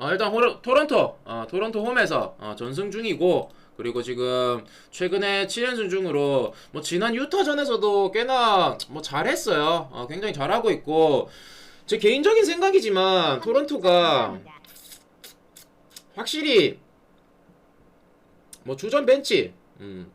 어, 일단 호러, 토론토, 어, 토론토 홈에서 어, 전승 중이고 그리고 지금 최근에 7연승 중으로 뭐 지난 유타전에서도 꽤나 뭐 잘했어요. 어, 굉장히 잘하고 있고 제 개인적인 생각이지만 토론토가 확실히 뭐 주전 벤치 음,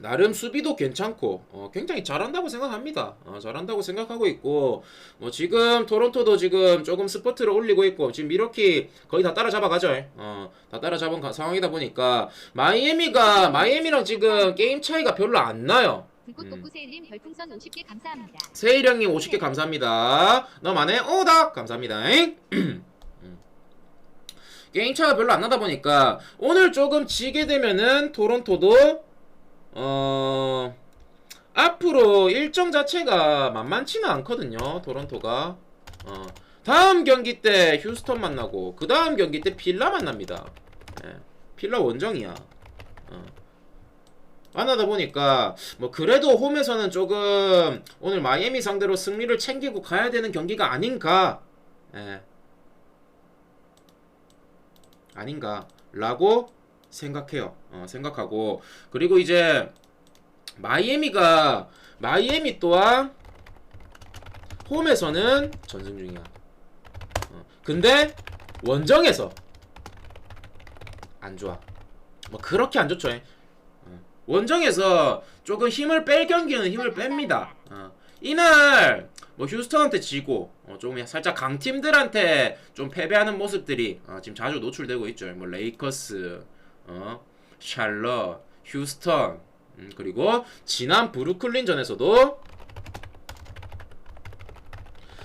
나름 수비도 괜찮고 어, 굉장히 잘한다고 생각합니다. 어, 잘한다고 생각하고 있고 뭐 지금 토론토도 지금 조금 스포트를 올리고 있고 지금 미러키 거의 다 따라잡아가죠. 어, 다 따라잡은 가- 상황이다 보니까 마이애미가 마이애미랑 지금 게임 차이가 별로 안 나요. 불꽃복구세일님 별풍선 50개 감사합니다. 세일 형님 50개 감사합니다. 너만의 오닥 감사합니다. 음. 게임 차가 별로 안 나다 보니까 오늘 조금 지게 되면은 토론토도 어 앞으로 일정 자체가 만만치는 않거든요. 토론토가 어 다음 경기 때 휴스턴 만나고 그 다음 경기 때 필라 만납니다. 예, 필라 원정이야. 어. 만나다 보니까 뭐 그래도 홈에서는 조금 오늘 마이애미 상대로 승리를 챙기고 가야 되는 경기가 아닌가 예. 아닌가 라고 생각해요. 어, 생각하고 그리고 이제 마이애미가 마이애미 또한 홈에서는 전승 중이야. 어, 근데 원정에서 안 좋아. 뭐 그렇게 안 좋죠. 어, 원정에서 조금 힘을 뺄 경기는 힘을 뺍니다. 어, 이날 뭐 휴스턴한테 지고 어, 조금 살짝 강팀들한테 좀 패배하는 모습들이 어, 지금 자주 노출되고 있죠. 뭐 레이커스, 어, 샬럿, 휴스턴 음, 그리고 지난 브루클린전에서도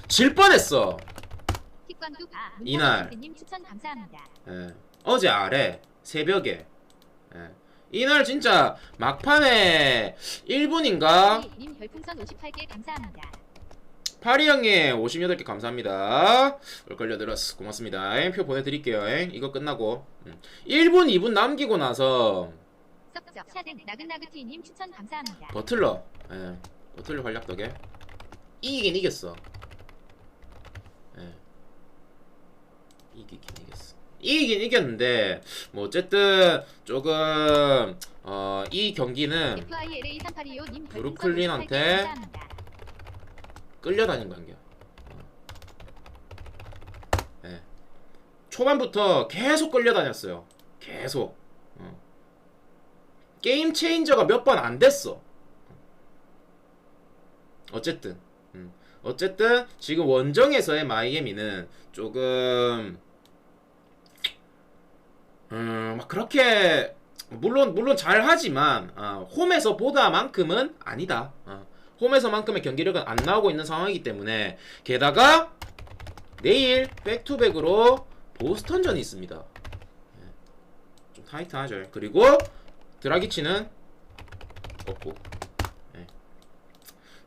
질 뻔했어. 이날. 예. 어제 아래 새벽에 예. 이날 진짜 막판에 1분인가 파리 형님 58개 감사합니다. 걸려 들었어. 고맙습니다. 잉, 표 보내드릴게요. 잉. 이거 끝나고 음. 1분 2분 남기고 나서 나긋나긋티님 추천 감사합니다. 버틀러 예. 버틀러 활약 덕에 이기긴 이겼어. 예. 이기긴 이겼어. 이기긴 이겼는데 뭐 어쨌든 조금 어, 이 경기는 FILA 3825님 브루클린한테. 끌려다닌 관계야. 어. 예. 초반부터 계속 끌려다녔어요. 계속. 어. 게임 체인저가 몇 번 안 됐어. 어쨌든. 음. 어쨌든 지금 원정에서의 마이애미는 조금 음, 막 그렇게 물론 물론 잘하지만 어, 홈에서 보다만큼은 아니다. 어. 홈에서만큼의 경기력은 안 나오고 있는 상황이기 때문에 게다가 내일 백투백으로 보스턴전이 있습니다. 예. 좀 타이트하죠. 그리고 드라기치는 없고. 예.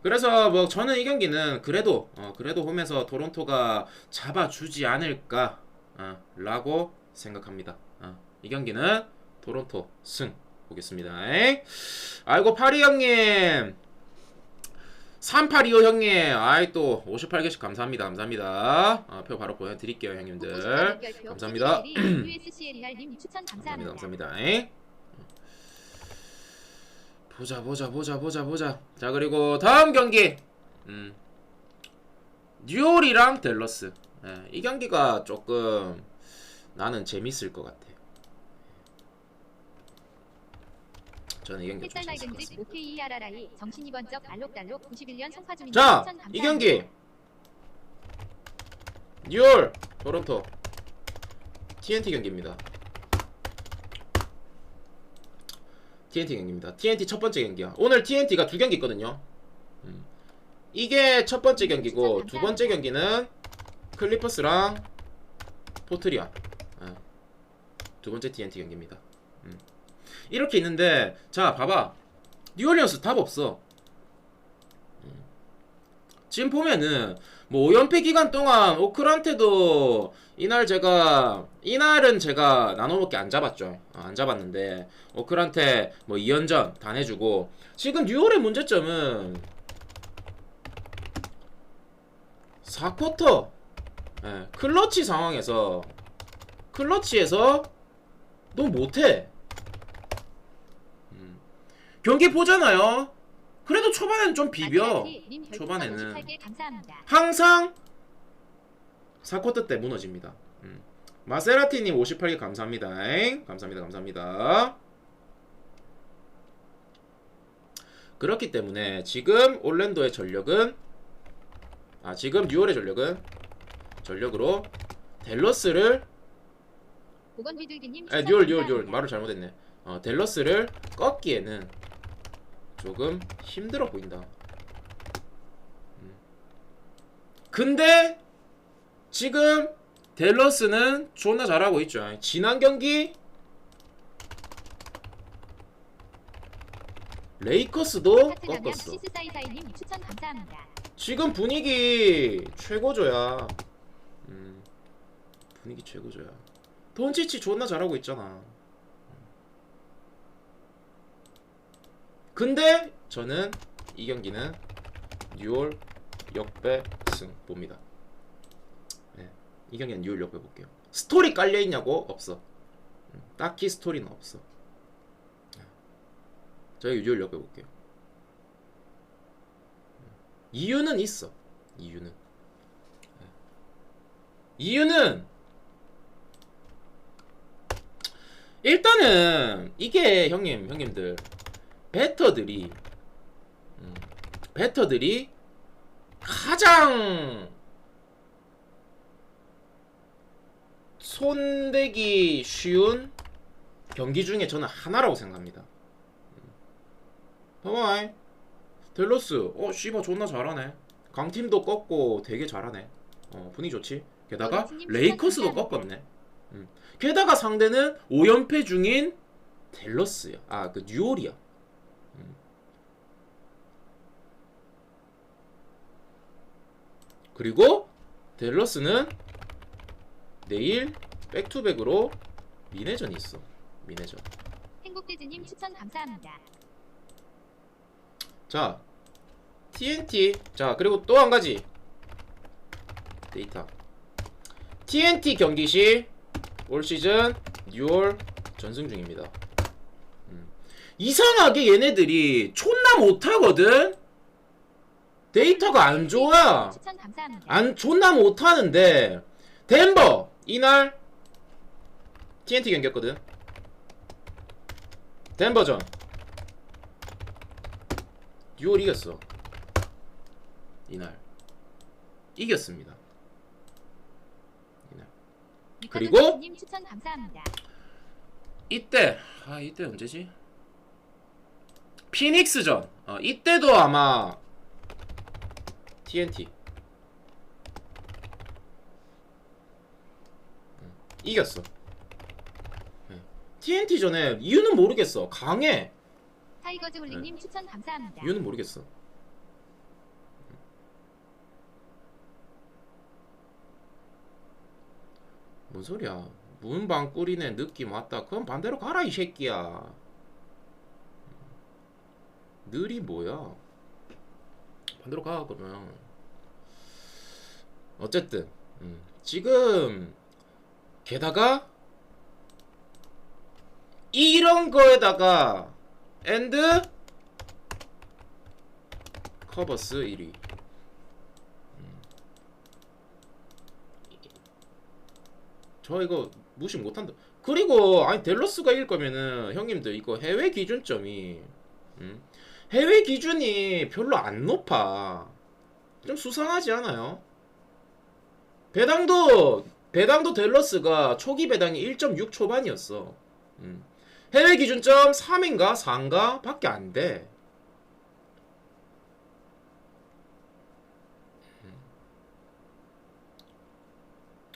그래서 뭐 저는 이 경기는 그래도 어, 그래도 홈에서 토론토가 잡아주지 않을까 어, 라고 생각합니다. 어, 이 경기는 토론토 승 보겠습니다. 에이. 아이고 파리 형님 3825 형님 아이 또 58개씩 감사합니다 감사합니다 아, 표 바로 보내드릴게요 형님들 감사합니다. 감사합니다 감사합니다. 감사합니다 에이. 보자 보자 보자 보자 보자 자 그리고 다음 경기 음. 뉴올이랑 델러스 예, 이 경기가 조금 나는 재밌을 것 같아 저는 이 경기 좀 햇살 재밌을 것 맑은 집 같습니다 OKERRI 정신이 번쩍 알록달록 91년 송파주민 자. 이 경기 뉴올 토론토 TNT 경기입니다. TNT 경기입니다. TNT 첫 번째 경기야. 오늘 TNT가 두 경기 있거든요. 음. 이게 첫 번째 경기고 두 번째 경기는 클리퍼스랑 포트리아. 예. 두 번째 TNT 경기입니다. 음. 이렇게 있는데 자 봐봐 뉴올리언스 답 없어. 지금 보면은 뭐 5연패 기간 동안 오클한테도 이날 제가 이날은 제가 나노밖에 안 잡았죠. 어, 안 잡았는데 오클한테 뭐 2연전 다 내주고 지금 뉴올의 문제점은 4쿼터 예, 클러치 상황에서 클러치에서 너 못해. 음. 경기 보잖아요. 그래도 초반에는 좀 비벼. 님 초반에는. 별풍선 58개 감사합니다. 항상 4쿼터 때 무너집니다. 음. 마세라티님 58개 감사합니다. 엥? 감사합니다. 감사합니다. 그렇기 때문에 지금 올랜도의 전력은 아 지금 뉴올의 전력은 전력으로 델러스를 아 뉴올 뉴올 뉴올 감사합니다. 말을 잘못했네. 어, 델러스를 꺾기에는 조금 힘들어 보인다. 음. 근데 지금 델러스는 존나 잘하고 있죠. 지난 경기 레이커스도 꺾었어. 지금 분위기 최고조야. 음, 분위기 최고조야. 돈치치 존나 잘하고 있잖아. 근데 저는 이 경기는 뉴올 역배승 봅니다. 네, 이 경기는 뉴올 역배 볼게요. 스토리 깔려 있냐고 없어. 음, 딱히 스토리는 없어. 네. 저희 뉴올 역배 볼게요. 이유는 있어. 이유는. 네. 이유는 일단은 이게 형님 형님들 배터들이 음, 배터들이 가장 손대기 쉬운 경기 중에 저는 하나라고 생각합니다. 음. 봐봐. 델로스 어 씨발 존나 잘하네 강팀도 꺾고 되게 잘하네 어 분위기 좋지 게다가 어르신님 레이커스도. 꺾었네 음. 게다가 상대는 5연패 중인 델러스야 아그 뉴올이야 그리고 델러스는 내일 백투백으로 미네전이 있어. 미네전. 행복돼지님 추천 감사합니다. 자 TNT 자 그리고 또 한 가지. 데이터. TNT 경기 시 올 시즌 6월 전승 중입니다. 음. 이상하게 얘네들이 존나 못하거든 데이터가 안 좋아. 안 존나 못하는데. 덴버 이날 TNT 경기였거든. 덴버전. 6월 이겼어. 이날. 이겼습니다. 이날. 그리고. 이때 아 이때 언제지? 피닉스전. 어, 이때도 아마 TNT 응, 이겼어. TNT 전에 이유는 모르겠어. 강해. 타이거즈 홀리님 네. 추천 감사합니다. 이유는 모르겠어. 뭔 소리야? 문방 꾸리네 느낌 왔다. 그럼 반대로 가라 이 새끼야. 늘이 뭐야 반대로 가 그러면 어쨌든 음, 지금 게다가 이런 거에다가 엔드 커버스 1위 음. 저 이거 무시 못한다 그리고 아니 델러스가 이길 거면은 형님들 이거 해외 기준점이 음? 해외 기준이 별로 안 높아 좀 수상하지 않아요? 배당도 배당도 델러스가 초기 배당이 1.6 초반이었어 음. 해외 기준점 3인가 4인가 밖에 안 돼.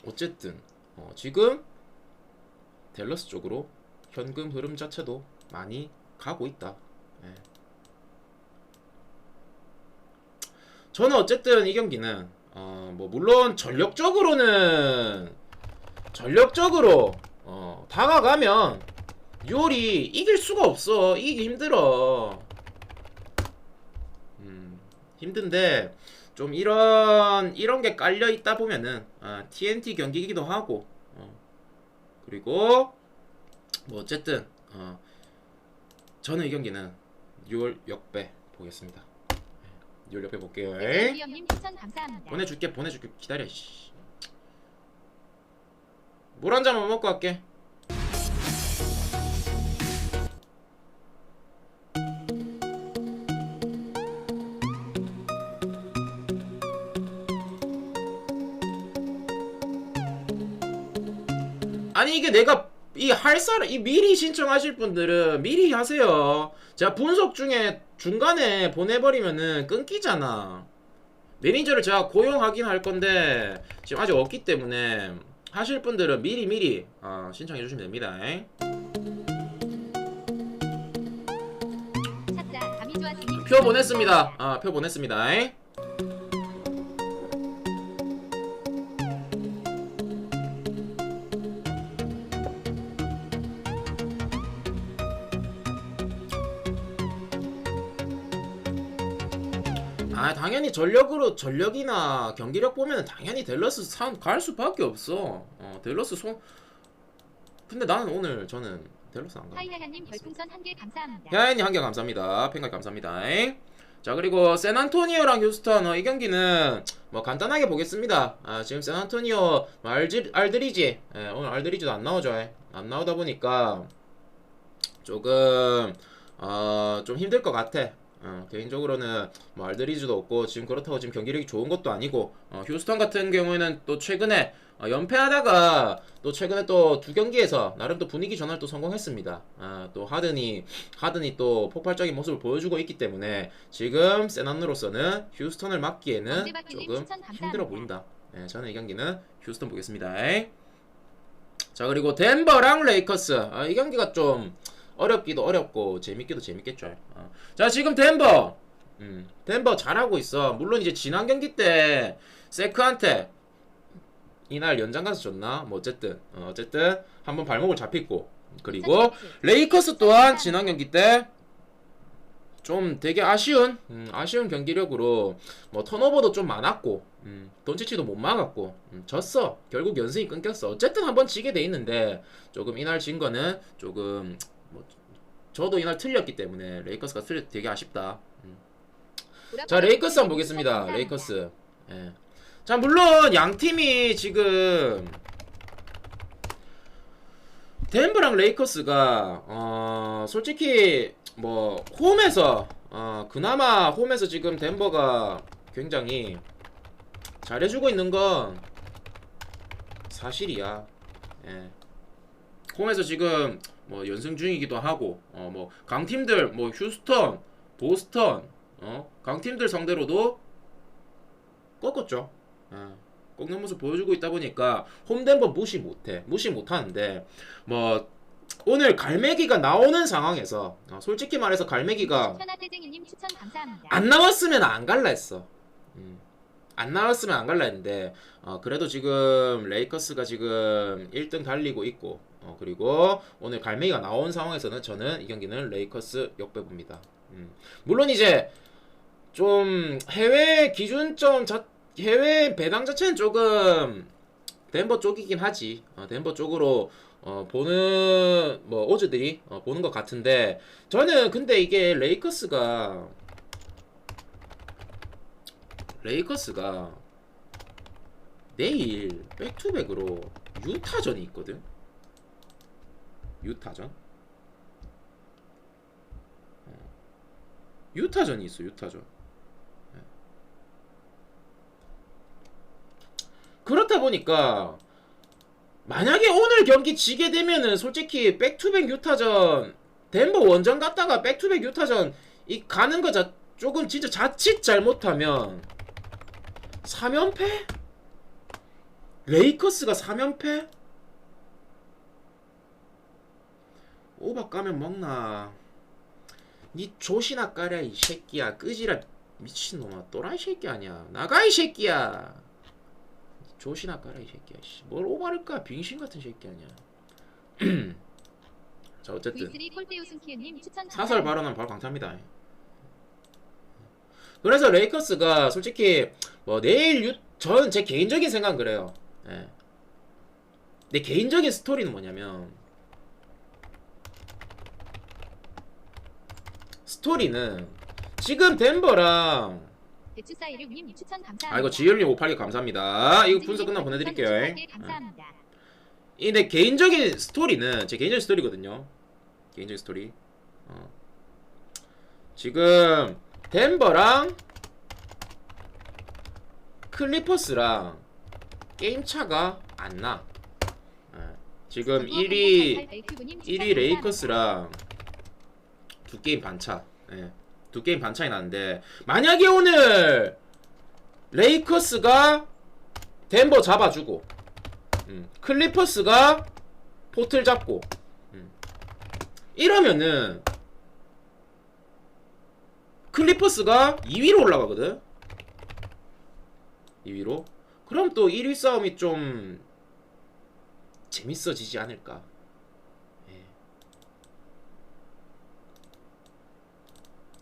어쨌든 어, 지금 델러스 쪽으로 현금 흐름 자체도 많이 가고 있다. 예. 저는 어쨌든 이 경기는 어, 뭐 물론 전력적으로는 전력적으로 어, 다가가면 유월이 이길 수가 없어. 이기기 힘들어. 음, 힘든데 좀 이런 이런 게 깔려 있다 보면은 아, TNT 경기이기도 하고 어, 그리고 뭐 어쨌든 어, 저는 이 경기는 6월 역배 보겠습니다. 6월 역배 볼게요. 에이. 리엄님 추천 감사합니다. 보내줄게 보내줄게 기다려. 씨. 물 한 잔만 먹고 갈게. 아니 이게 내가 이 할 사람 이 미리 신청하실 분들은 미리 하세요. 제가 분석 중에 중간에 보내버리면은 끊기잖아. 매니저를 제가 고용하긴 할 건데 지금 아직 없기 때문에 하실 분들은 미리 미리 어, 신청해 주시면 됩니다. 잉? 표 보냈습니다. 아, 표 보냈습니다. 잉? 당연히 전력으로 전력이나 경기력 보면 당연히 델러스 산, 갈 수밖에 없어. 어 델러스 손. 근데 나는 오늘 저는 델러스 안 가. 하이하야님 별풍선 한 개 감사합니다. 야인이 한개 감사합니다. 팬가 감사합니다. 잉? 자 그리고 샌안토니오랑 휴스턴 어, 이 경기는 뭐 간단하게 보겠습니다. 아, 지금 샌안토니오 뭐 알지, 알드리지 예, 오늘 알드리지도 안 나오죠. 예. 안 나오다 보니까 조금 어, 좀 힘들 것 같아. 어, 개인적으로는 뭐 알드리즈도 없고 지금 그렇다고 지금 경기력이 좋은 것도 아니고 어, 휴스턴 같은 경우에는 또 최근에 어, 연패하다가 또 최근에 또 두 경기에서 나름 또 분위기 전환을 또 성공했습니다. 아, 또 하든이 하든이 또 폭발적인 모습을 보여주고 있기 때문에 지금 세난으로서는 휴스턴을 막기에는 조금. 힘들어 보인다. 예, 저는 이 경기는 휴스턴 보겠습니다. 자 그리고 덴버랑 레이커스 아, 이 경기가 좀 어렵기도 어렵고 재밌기도 재밌겠죠. 어. 자 지금 덴버 음, 덴버 잘하고 있어. 물론 이제 지난 경기 때 세크한테 이날 연장 가서 줬나? 뭐 어쨌든 어, 어쨌든 한번 발목을 잡혔고 그리고 레이커스 또한 지난 경기 때좀 되게 아쉬운 음, 아쉬운 경기력으로 뭐 턴오버도 좀 많았고 음, 돈치치도 못 막았고 음, 졌어 결국 연승이 끊겼어 어쨌든 한번 지게 돼 있는데 조금 이날 진 거는 조금 뭐 저도 이날 틀렸기 때문에 레이커스가 틀려 되게 아쉽다 음. 자 레이커스 한번 보겠습니다 레이커스 예. 자 물론 양 팀이 지금 덴버랑 레이커스가 어 솔직히 뭐 홈에서 어 그나마 홈에서 지금 덴버가 굉장히 잘해주고 있는 건 사실이야. 예. 홈에서 지금 뭐 연승 중이기도 하고 어 뭐 강팀들 뭐 휴스턴, 보스턴 어 강팀들 상대로도 꺾었죠. 예. 꺾는 모습 보여주고 있다 보니까 홈덴버 무시 못해 무시 못하는데 뭐 오늘 갈매기가 나오는 상황에서 어, 솔직히 말해서 갈매기가. 안 나왔으면 안 갈라 했어. 음. 안 나왔으면 안 갈라 했는데 어, 그래도 지금 레이커스가 지금 1등 달리고 있고 어, 그리고 오늘 갈매기가 나온 상황에서는 저는 이 경기는 레이커스 역배 봅니다. 음. 물론 이제 좀 해외 기준점 자, 해외 배당 자체는 조금 덴버 쪽이긴 하지. 어, 덴버 쪽으로 어, 보는 뭐 오즈들이 어, 보는 것 같은데 저는 근데 이게 레이커스가 레이커스가 내일 백투백으로 유타전이 있거든. 유타전. 어. 유타전이 있어. 유타전. 네. 그렇다 보니까 만약에 오늘 경기 지게 되면은 솔직히 백투백 유타전 덴버 원정 갔다가 백투백 유타전 이 가는 거 자, 조금 진짜 자칫 잘못하면 3연패? 레이커스가 3연패? 오바 까면 먹나 니 조시나 까랴 이 새끼야 끄지라 미친놈아 또라이 새끼 아니야 나가 이 새끼야 조시나 까라 이 새끼야 씨. 뭘 오바를 까 빙신 같은 새끼 아니야 자 어쨌든 V3 꼴대 우승키님 추천 사설. 발언은 바로 강타입니다. 그래서 레이커스가 솔직히 뭐 내일 유, 저는 제 개인적인 생각은 그래요. 예. 내 개인적인 스토리는 뭐냐면 스토리는 지금 덴버랑 대추사 16님 추천 감사합니다. 아 이거 지열님 582 감사합니다. 이거 분석 끝나고 보내드릴게요. 추천하게 감사합니다. 이내 개인적인 스토리는 제 개인적인 스토리거든요. 개인적인 스토리. 어. 지금 덴버랑 클리퍼스랑 게임 차가 안 나. 어. 지금 1위 1위 레이커스랑 두 게임 반차. 예. 두 게임 반차이 나는데 만약에 오늘 레이커스가 덴버 잡아주고 음, 클리퍼스가 포틀 잡고 음. 이러면은 클리퍼스가 2위로 올라가거든 2위로 그럼 또 1위 싸움이 좀 재밌어지지 않을까 예.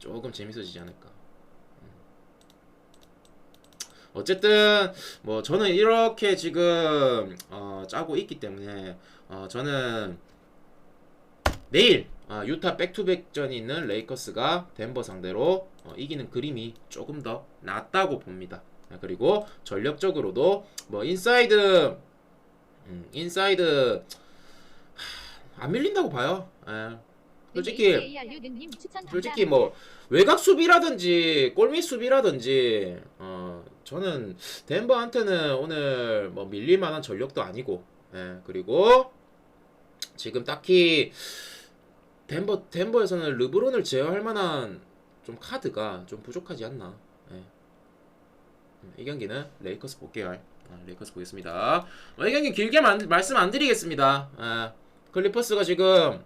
조금 재밌어지지 않을까 음. 어쨌든 뭐 저는 이렇게 지금 어, 짜고 있기 때문에 어, 저는 내일 아, 유타 백투백전이 있는 레이커스가 덴버 상대로 어, 이기는 그림이 조금 더 낫다고 봅니다. 아, 그리고 전력적으로도 뭐 인사이드 음, 인사이드 하, 안 밀린다고 봐요. 예. 솔직히 솔직히 뭐 외곽 수비라든지 골밑 수비라든지 어 저는 덴버한테는 오늘 뭐 밀릴 만한 전력도 아니고 예 그리고 지금 딱히 덴버 덴버에서는 르브론을 제어할 만한 좀 카드가 좀 부족하지 않나 예. 음, 이 경기는 레이커스 볼게요 아, 레이커스 보겠습니다 어, 이 경기 길게 만, 말씀 안 드리겠습니다 예. 클리퍼스가 지금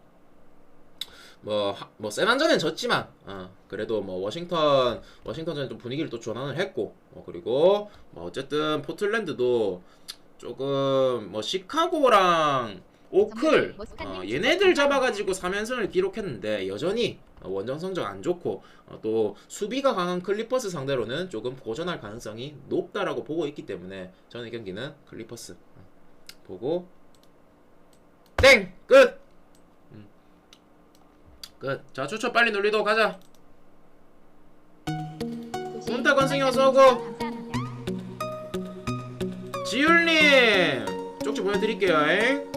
뭐, 하- 뭐, 세난전엔 졌지만, 어, 그래도 뭐, 워싱턴, 워싱턴전에 좀 분위기를 또 전환을 했고, 어, 그리고, 뭐, 어쨌든, 포틀랜드도 조금, 뭐, 시카고랑 오클, 어, 얘네들 잡아가지고 3연승을 기록했는데, 여전히, 어, 원정 성적 안 좋고, 어, 또, 수비가 강한 클리퍼스 상대로는 조금 고전할 가능성이 높다라고 보고 있기 때문에, 저는 이 경기는 클리퍼스, 어, 보고, 땡! 끝! 끝. 자, 추천 빨리 눌리도록 하자. 문타 건승이 어서 오고. 지율님! 쪽지 보내드릴게요, 잉?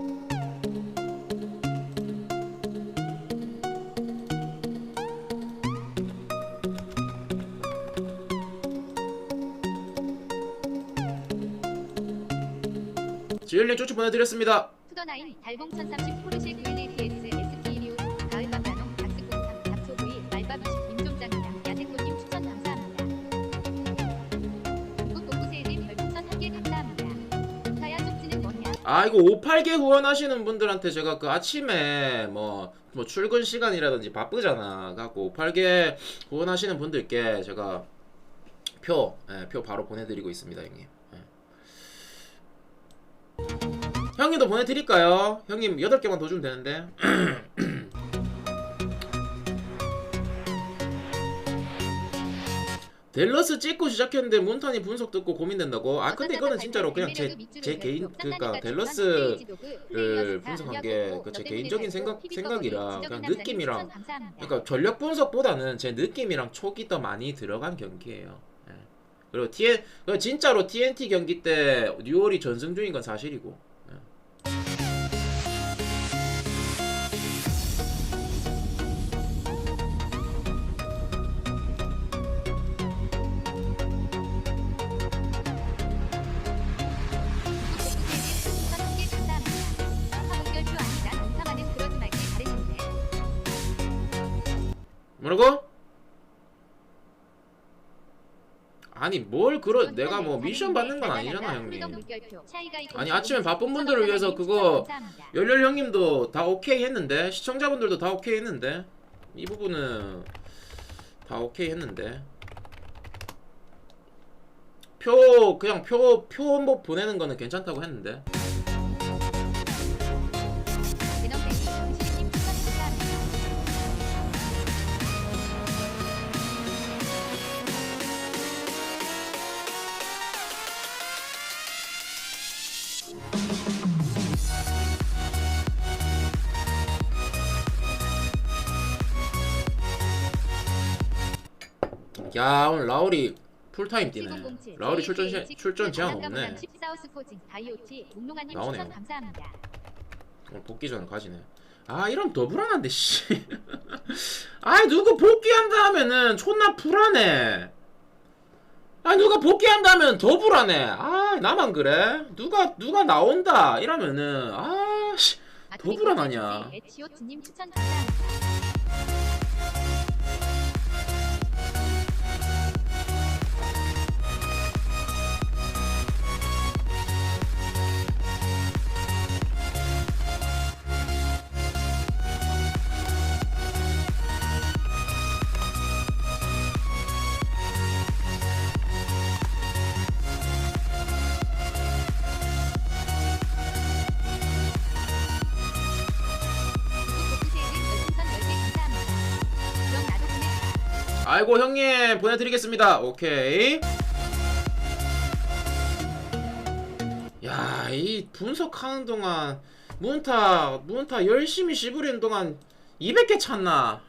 지율님 쪽지 보내드렸습니다. 투더나인 달봉 1030 포르쉐 QNA 아 이거 58개 후원하시는 분들한테 제가 그 아침에 뭐, 뭐 출근 시간이라든지 바쁘잖아 갖고 58개 후원하시는 분들께 제가 표, 예, 표 바로 보내드리고 있습니다 형님 예. 형님도 보내드릴까요? 형님 8개만 더 주면 되는데 델러스 찍고 시작했는데 몬탄이 분석 듣고 고민된다고? 아 근데 이거는 진짜로 그냥 제, 제 개인 그니까 델러스 를 분석한 게 그 제 개인적인 생각- 생각이라 그냥 느낌이랑 그러니까 전력 분석보다는 제 느낌이랑 촉이 더 많이 들어간 경기예요. 예. 그리고 TN 진짜로 TNT 경기 때 뉴올이 전승 중인 건 사실이고. 뭐라고? 아니 뭘 그러 내가 뭐 미션 받는 건 아니잖아 형님. 아니, 아침에 바쁜 분들을 위해서 그거 열렬 형님도 다 오케이 했는데 시청자분들도 다 오케이 했는데 이 부분은 다 오케이 했는데. 표 그냥 표 표 뭐 보내는 거는 괜찮다고 했는데 야 오늘 라울이 풀타임 뛰네. 7007 라울이 출전 시, 출전 제한 없네. 강남강 14하우스 포징. 다이오티 몽롱아님 나오네요. 추천 감사합니다. 오늘 복귀 전을 가지네. 아 이러면 더 불안한데 씨. 아이 누구 복귀한다 하면은 존나 불안해. 아 누가 복귀한다면 더 불안해. 아 나만 그래? 누가 누가 나온다 이러면은 아씨. 더 불안하냐. 아이고 형님 보내드리겠습니다. 오케이. 야 이 분석하는 동안 문타 문타 열심히 씹으리는 동안 200개 찼나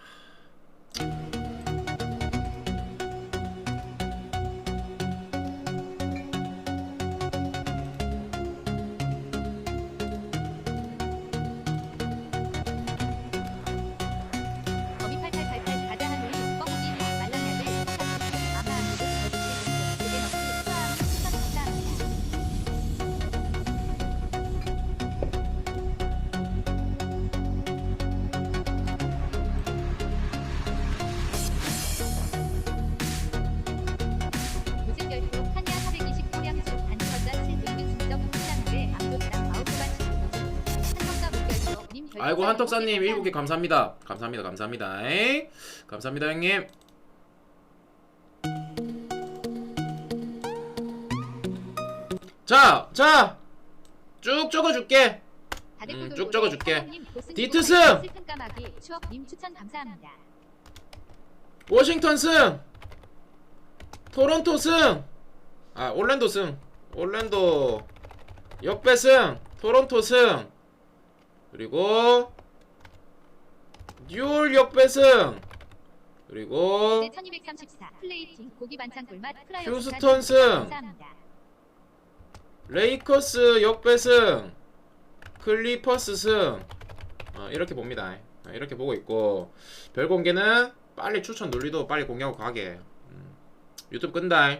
아이고 한턱사님 50개 7개 감사합니다 감사합니다 감사합니다 에이. 감사합니다 형님 자, 자, 쭉 적어줄게. 음, 쭉 적어줄게. 감사합니다. 워싱턴 승, 토론토 승, 아 올랜도 승, 올랜도 역배 승, 토론토 승, 그리고 뉴올 역배 승, 그리고 네, 1234 플레이팅. 고기 반찬 꿀맛 프라이어 휴스턴 승. 레이커스 역배승. 클리퍼스 승. 어, 이렇게 봅니다. 어, 이렇게 보고 있고. 별 공개는 빨리 추천 눌리도 빨리 공개하고 가게. 음, 유튜브 끈다